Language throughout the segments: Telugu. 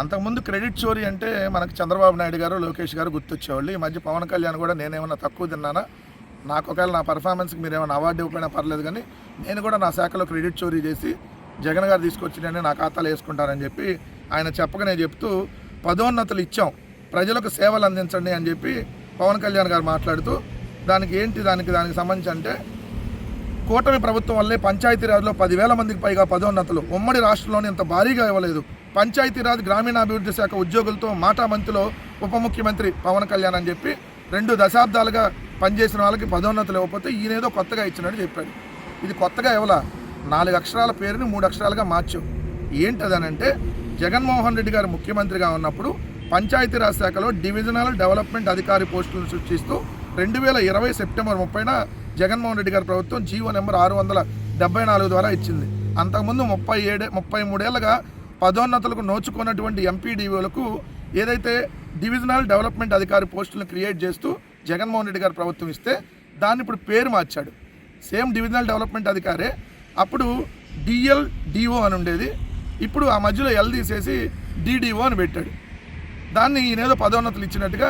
అంతకుముందు క్రెడిట్ చోరీ అంటే మనకు చంద్రబాబు నాయుడు గారు లోకేష్ గారు గుర్తొచ్చేవాళ్ళు. ఈ మధ్య పవన్ కళ్యాణ్ కూడా నేనేమన్నా తక్కువ తిన్నానా? నాకు ఒకవేళ నా పర్ఫార్మెన్స్కి మీరు ఏమైనా అవార్డు ఇవ్వకపోయినా పర్లేదు కానీ నేను కూడా నా శాఖలో క్రెడిట్ చోరీ చేసి జగన్ గారు తీసుకొచ్చినని నా ఖాతాలో వేసుకుంటారని చెప్పి ఆయన చెప్పకనే చెప్తూ పదోన్నతులు ఇచ్చాం. ప్రజలకు సేవలు అందించండి అని చెప్పి పవన్ కళ్యాణ్ గారు మాట్లాడుతూ దానికి ఏంటి? దానికి దానికి సంబంధించి అంటే కూటమి ప్రభుత్వం వల్లే పంచాయతీరాజ్లో పదివేల మందికి పైగా పదోన్నతులు. ఉమ్మడి రాష్ట్రంలోనే ఇంత భారీగా ఇవ్వలేదు. పంచాయతీరాజ్ గ్రామీణాభివృద్ధి శాఖ ఉద్యోగులతో మాటా మంత్రిలో ఉప ముఖ్యమంత్రి పవన్ కళ్యాణ్ అని చెప్పి రెండు దశాబ్దాలుగా పనిచేసిన వాళ్ళకి పదోన్నతులు ఇవ్వకపోతే ఈయనేదో కొత్తగా ఇచ్చినట్టు చెప్పాడు. ఇది కొత్తగా ఇవ్వలా నాలుగు అక్షరాల పేరుని మూడు అక్షరాలుగా మార్చాం ఏంటదనంటే జగన్మోహన్ రెడ్డి గారు ముఖ్యమంత్రిగా ఉన్నప్పుడు పంచాయతీరాజ్ శాఖలో డివిజనల్ డెవలప్మెంట్ అధికారి పోస్టులను సృష్టిస్తూ రెండు వేల ఇరవై సెప్టెంబర్ ముప్పైన జగన్మోహన్ రెడ్డి గారి ప్రభుత్వం జీవో నెంబర్ ఆరు వందల డెబ్బై నాలుగు ద్వారా ఇచ్చింది. అంతకుముందు ముప్పై ఏడే ముప్పై మూడేళ్ళుగా పదోన్నతులకు నోచుకున్నటువంటి ఎంపీడీఓలకు ఏదైతే డివిజనల్ డెవలప్మెంట్ అధికారి పోస్టులను క్రియేట్ చేస్తూ జగన్మోహన్ రెడ్డి గారు ప్రభుత్వం ఇస్తే దాన్ని ఇప్పుడు పేరు మార్చాడు. సేమ్ డివిజనల్ డెవలప్మెంట్ అధికారే. అప్పుడు డిఎల్ డిఓ అని ఉండేది. ఇప్పుడు ఆ మధ్యలో ఎల్ తీసేసి డిడిఓ అని పెట్టాడు. దాన్ని ఈయనేదో పదోన్నతులు ఇచ్చినట్టుగా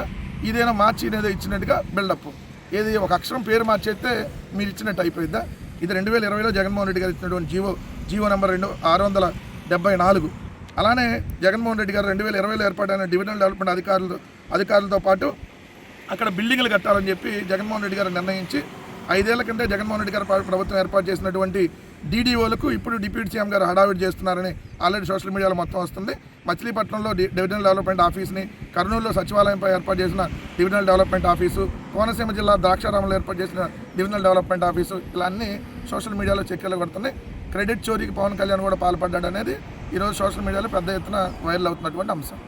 ఇదేదో మార్చి ఇదేదో ఇచ్చినట్టుగా బిల్డప్. ఏది ఒక అక్షరం పేరు మార్చేస్తే మీరు ఇచ్చినట్టు అయిపోయిందా ఇది రెండు వేల ఇరవైలో జగన్మోహన్ రెడ్డి గారు ఇచ్చినటువంటి జీవో జీవో నెంబర్ రెండు ఆరు వందల డెబ్బై నాలుగు. అలానే జగన్మోహన్ రెడ్డి గారు రెండు వేల ఇరవైలో ఏర్పాటైన డివిజనల్ డెవలప్మెంట్ అధికారులు అధికారులతో పాటు అక్కడ బిల్డింగ్లు కట్టాలని చెప్పి జగన్మోహన్ రెడ్డి గారు నిర్ణయించి ఐదేళ్ళ కంటే జగన్మోహన్ రెడ్డి గారు ప్రభుత్వం ఏర్పాటు చేసినటువంటి డీడీఓలకు ఇప్పుడు డిప్యూటీ సీఎం గారు హడావిడి చేస్తున్నారని ఆల్రెడీ సోషల్ మీడియాలో మొత్తం వస్తుంది. మచిలీపట్నంలో డివిజనల్ డెవలప్మెంట్ ఆఫీస్ని కర్నూలులో సచివాలయంపై ఏర్పాటు చేసిన డివిజనల్ డెవలప్మెంట్ ఆఫీసు కోనసీమ జిల్లా ద్రాక్షారామంలో ఏర్పాటు చేసిన డివిజనల్ డెవలప్మెంట్ ఆఫీసు ఇలా అన్ని సోషల్ మీడియాలో చర్చలు కొడుతున్నాయి. క్రెడిట్ చోరీకి పవన్ కళ్యాణ్ కూడా పాల్పడ్డాడు అనేది ఈరోజు సోషల్ మీడియాలో పెద్ద ఎత్తున వైరల్ అవుతున్నటువంటి అంశం.